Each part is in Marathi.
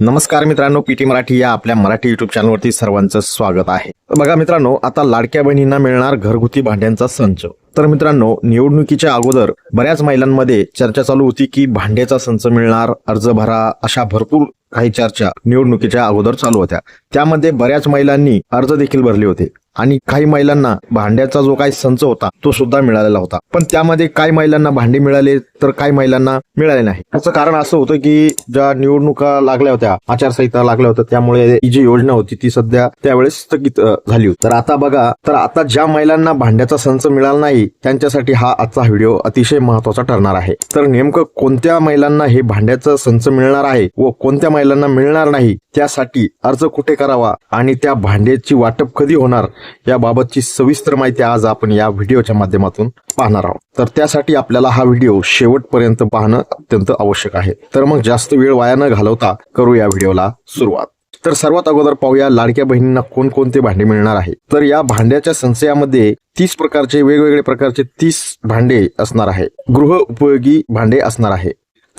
नमस्कार मित्रांनो पीटी मराठी या आपल्या मराठी युट्यूब चॅनलवरती सर्वांचं स्वागत आहे. बघा मित्रांनो आता लाडक्या बहिणींना मिळणार घरगुती भांड्यांचा संच. तर मित्रांनो निवडणुकीच्या अगोदर बऱ्याच महिलांमध्ये चर्चा चालू होती की भांड्याचा संच मिळणार अर्ज भरा अशा भरपूर काही चर्चा निवडणुकीच्या अगोदर चालू होत्या. त्यामध्ये बऱ्याच महिलांनी अर्ज देखील भरले होते आणि काही महिलांना भांड्याचा जो काही संच होता तो सुद्धा मिळालेला होता. पण त्यामध्ये काही महिलांना भांडे मिळाले तर काही महिलांना मिळाले नाही. त्याचं कारण असं होतं की ज्या निवडणुका लागल्या होत्या आचारसंहिता लागल्या होत्या त्यामुळे ही जी योजना होती ती सध्या त्यावेळेस स्थगित झाली होती. तर आता बघा तर आता ज्या महिलांना भांड्याचा संच मिळाला नाही त्यांच्यासाठी हा आजचा व्हिडिओ अतिशय महत्त्वाचा ठरणार आहे. तर नेमकं कोणत्या महिलांना हे भांड्याचा संच मिळणार आहे व कोणत्या महिलांना मिळणार नाही त्यासाठी अर्ज कुठे करावा आणि त्या भांड्याची वाटप कधी होणार याबाबतची सविस्तर माहिती आज आपण या व्हिडिओच्या माध्यमातून पाहणार आहोत. तर त्यासाठी आपल्याला हा व्हिडिओ शेवटपर्यंत पाहणं अत्यंत आवश्यक आहे. तर मग जास्त वेळ वाया न घालवता करू या व्हिडिओला सुरुवात. तर सर्वात अगोदर पाहूया लाडक्या बहिणींना कोणकोणते भांडे मिळणार आहे. तर या भांड्याच्या संचयामध्ये तीस प्रकारचे वेगवेगळे प्रकारचे तीस भांडे असणार आहे. गृह उपयोगी भांडे असणार आहे.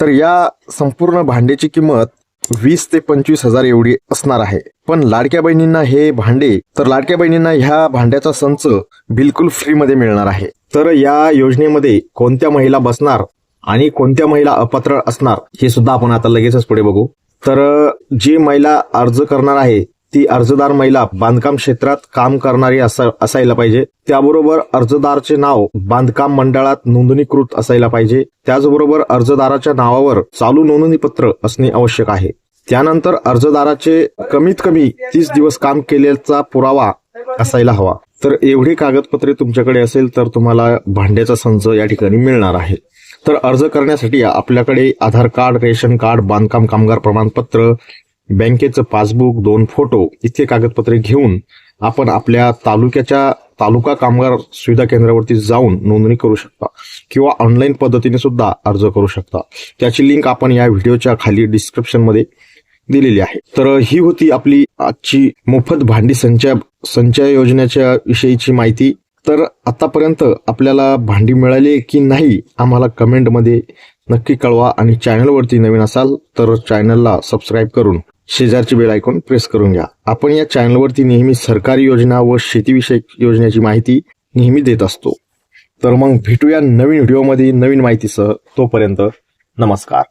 तर या संपूर्ण भांड्याची किंमत वीस ते पंचवीस हजार एवढी असणार आहे. पण लाडक्या बहिणींना हे भांडे तर लाडक्या बहिणींना ह्या भांड्याचा संच बिलकुल फ्रीमध्ये मिळणार आहे. तर या योजनेमध्ये कोणत्या महिला बसणार आणि कोणत्या महिला अपात्र असणार हे सुद्धा आपण आता लगेचच पुढे बघू. तर जी महिला अर्ज करणार आहे ती अर्जदार महिला बांधकाम क्षेत्रात काम करणारी असायला पाहिजे. त्याबरोबर अर्जदारचे नाव बांधकाम मंडळात नोंदणीकृत असायला पाहिजे. त्याचबरोबर अर्जदाराच्या नावावर चालू नोंदणीपत्र असणे आवश्यक आहे. त्यानंतर अर्जदाराचे कमीत कमी तीस दिवस काम केल्याचा पुरावा असायला हवा. तर एवढी कागदपत्रे तुमच्याकडे असेल तर तुम्हाला भांड्याचा संच या ठिकाणी मिळणार आहे. तर अर्ज करण्यासाठी आपल्याकडे आधार कार्ड रेशन कार्ड बांधकाम कामगार प्रमाणपत्र बँकेचं पासबुक दोन फोटो इतके कागदपत्रे घेऊन आपण आपल्या तालुक्याच्या तालुका कामगार सुविधा केंद्रावरती जाऊन नोंदणी करू शकता किंवा ऑनलाईन पद्धतीने सुद्धा अर्ज करू शकता. त्याची लिंक आपण या व्हिडिओच्या खाली डिस्क्रिप्शनमध्ये दिलेली आहे. तर ही होती आपली आजची मोफत भांडी संचय संचय योजनेच्या विषयीची माहिती. तर आतापर्यंत आपल्याला भांडी मिळाली की नाही आम्हाला कमेंटमध्ये नक्की कळवा आणि चॅनलवरती नवीन असाल तर चॅनलला सबस्क्राईब करून शेजारची बेल ऐकून प्रेस करून घ्या. आपण या चॅनलवरती नेहमी सरकारी योजना व शेतीविषयक योजनेची माहिती नेहमी देत असतो. तर मग भेटूया नवीन व्हिडिओमध्ये नवीन माहितीसह. तोपर्यंत नमस्कार.